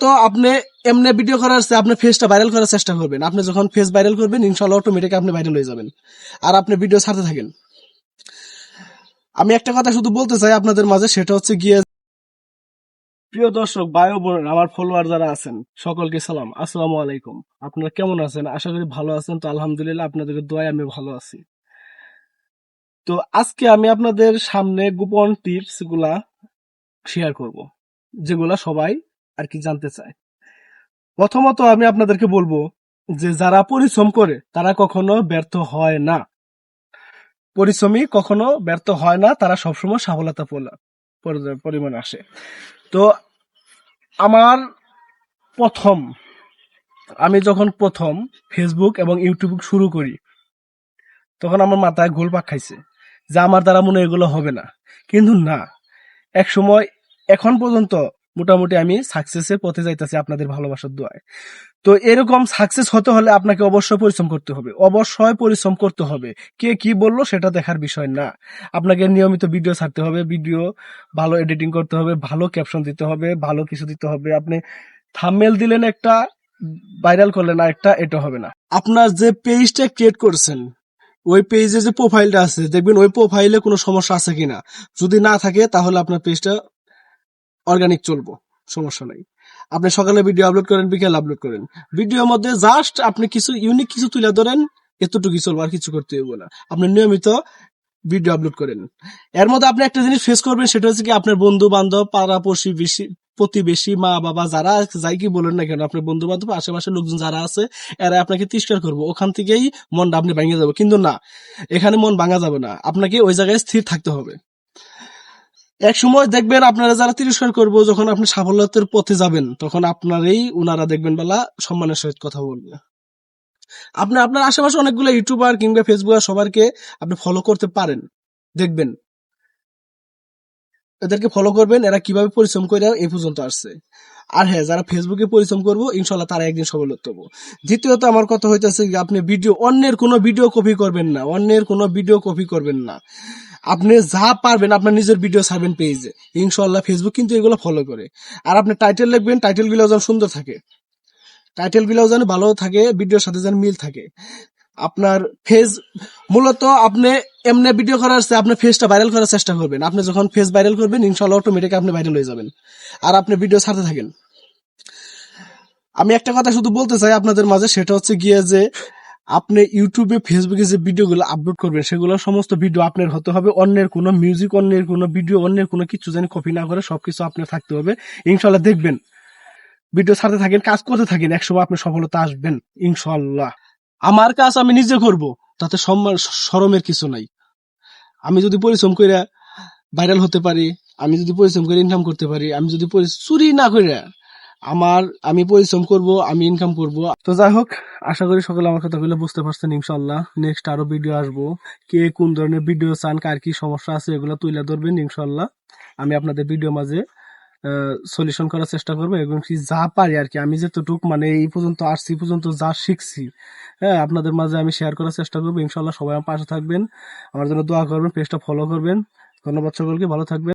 তো আপনি এমনি ভিডিও করার আপনি ফেসটা ভাইরাল করার চেষ্টা করবেন। আপনি যখন ফেস ভাইরাল করবেন, ইনশাল্লাহ অটোমেটিক আপনি ভাইরাল হয়ে যাবেন। আর আপনি ভিডিও ছাড়তে থাকেন। আমি একটা কথা শুধু বলতে চাই আপনাদের মাঝে, সেটা হচ্ছে গিয়ে প্রিয় দর্শক বায়ু বোনের, আমার ফলোয়ার যারা আছেন, সকলকে সালাম। আসসালামু আলাইকুম। আপনারা কেমন আছেন? আশা করি ভালো আছেন। তো আলহামদুলিল্লাহ আপনাদের দোয়ায় আমি ভালো আছি। তো আজকে আমি আপনাদের সামনে গোপন টিপসগুলা শেয়ার করব, যেগুলা সবাই আর কি জানতে চায়। প্রথমত আমি আপনাদেরকে বলব যে যারা পরিশ্রম করে, তারা কখনো ব্যর্থ হয় না। পরিশ্রমী কখনো ব্যর্থ হয় না, তারা সবসময় সফলতা পরিমাণ আসে। তো আমার প্রথম, আমি যখন প্রথম ফেসবুক এবং ইউটিউব শুরু করি, তখন আমার মাথায় গোলপাক খাইছে যে আমার দ্বারা মনে এগুলো হবে না। কিন্তু না এক সময় এখন পর্যন্ত মোটামুটি আমি সাকসেসের পথে যাইতেছি আপনাদের ভালোবাসার দোয়ায়। তো এরকম সাকসেস হতে হলে আপনাকে অবশ্যই পরিশ্রম করতে হবে। অবশ্যই পরিশ্রম করতে হবে। কে কি বলল সেটা দেখার বিষয় না। আপনাকে নিয়মিত ভিডিও ছাড়তে হবে ভিডিও ভালো এডিটিং করতে হবে, ভালো ক্যাপশন দিতে হবে, ভালো কিছু দিতে হবে। আপনি থাম্বনেল দিলেন একটা ভাইরাল করলেন আর একটা, এটা হবে না। আপনার যে পেজটা ক্রিয়েট করছেন, ওই পেজে যে প্রোফাইলটা আছে, দেখবেন ওই প্রোফাইলে কোনো সমস্যা আছে কিনা। যদি না থাকে, তাহলে আপনার পেজটা অর্গানিক চলবো, সমস্যা নাই। আপনি সকালে ভিডিও আপলোড করেন, বিকেল আপলোড করেন। ভিডিওর মধ্যে জাস্ট আপনি কিছু ইউনিক কিছু তুলে ধরেন এতটুকু চলবো, আর কিছু করতে হইব না। আপনি নিয়মিত ভিডিও আপলোড করেন। এর মধ্যে আপনি একটা জিনিস ফেস করবেন, সেটা হচ্ছে কি আপনার বন্ধু বান্ধব পাড়া প্রতিবেশী প্রতিবেশী মা, বাবা, যারা যাই কি বলেন না কেন, আপনার বন্ধু বান্ধব আশেপাশের লোকজন যারা আছে, এরা আপনাকে তিরস্কার করব। ওখান থেকেই মনটা আপনি ভেঙে যাবে। কিন্তু না, এখানে মন ভাঙা যাবে না। আপনাকে ওই জায়গায় স্থির থাকতে হবে। এক সময় দেখবেন আপনারা যারা তিরস্কার করব, যখন আপনি সাফল্যতের পথে যাবেন, তখন আপনারই উনারা দেখবেন বেলা সম্মানের সহিত কথা বলবে। আপনি আপনার আশেপাশে অনেকগুলো ইউটিউবার কিংবা ফেসবুকার সবারকে আপনি ফলো করতে পারেন, দেখবেন। এদেরকে ফলো করবেন, এরা কীভাবে পরিশ্রম করে এই পর্যন্ত আসছে। আর হ্যাঁ যারা ফেসবুকে পরিশ্রম করব ইনশাল্লাহ তারা একদিন সফলত্ব হব দ্বিতীয়ত আমার কথা হইতেছে আপনি ভিডিও, অন্যের কোনো ভিডিও কপি করবেন না, অন্যের কোনো ভিডিও কপি করবেন না। আপনি যা পারবেন আপনার নিজের ভিডিও ছাড়বেন পেজে ইনশাল্লাহ ফেসবুক কিন্তু এগুলো ফলো করে। আর আপনি টাইটেল লিখবেন টাইটেলগুলো যেন সুন্দর থাকে। টাইটেলগুলো যেন ভালো থাকে ভিডিওর সাথে যেন মিল থাকে। আপনার ফেস মূলত আপনি এমনি ভিডিও করার চেয়ে আপনার ফেসটা ভাইরাল করার চেষ্টা করবেন। আপনি যখন ফেস ভাইরাল করবেন ইনশাল্লাহ অটোমেটিক আপনি ভাইরাল হয়ে যাবেন। আর আপনি ভিডিও ছাড়তে থাকেন। আমি একটা কথা শুধু বলতে চাই আপনাদের মাঝে, সেটা হচ্ছে গিয়ে যে আপনি ইউটিউবে ফেসবুকে যে ভিডিওগুলো আপলোড করবেন, সেগুলো সমস্ত ভিডিও আপনার হতে হবে। অন্যের কোনো মিউজিক অন্যের কোনো ভিডিও অন্যের কোনো কিছু যেন কপি না করে, সবকিছু আপনার থাকতে হবে। ইনশাল্লাহ দেখবেন। ভিডিও ছাড়তে থাকেন, কাজ করতে থাকেন, একসময় আপনি সফলতা আসবেন ইনশাল্লাহ আমার কাজ আমি নিজে করব, তাতে সম্মান, সরমের কিছু নাই। আমি যদি পরিশ্রম করে ভাইরাল হতে পারি, আমি যদি পরিশ্রম করে ইনকাম করতে পারি, আমি যদি চুরি না করে আমার, আমি পরিশ্রম করব, আমি ইনকাম করব। তো যাই হোক, আশা করি সকলে আমার কথাগুলো বুঝতে পারছেন ইনশাল্লাহ নেক্সট আরও ভিডিও আসব। কে কোন ধরনের ভিডিও চান, কার কি সমস্যা আছে, এগুলো তুলে ধরবেন ইনশাল্লাহ আমি আপনাদের ভিডিও মাঝে সলিউশন করার চেষ্টা করব এবং কি যা পারি আর কি। আমি যেতটুক মানে এই পর্যন্ত আসছি পর্যন্ত যা শিখছি হ্যাঁ আপনাদের মাঝে আমি শেয়ার করার চেষ্টা করব। ইনশাল্লাহ সবাই আমার পাশে থাকবেন। আমার জন্য দোয়া করবেন পেজটা ফলো করবেন। ধন্যবাদ সকলকে, ভালো থাকবেন।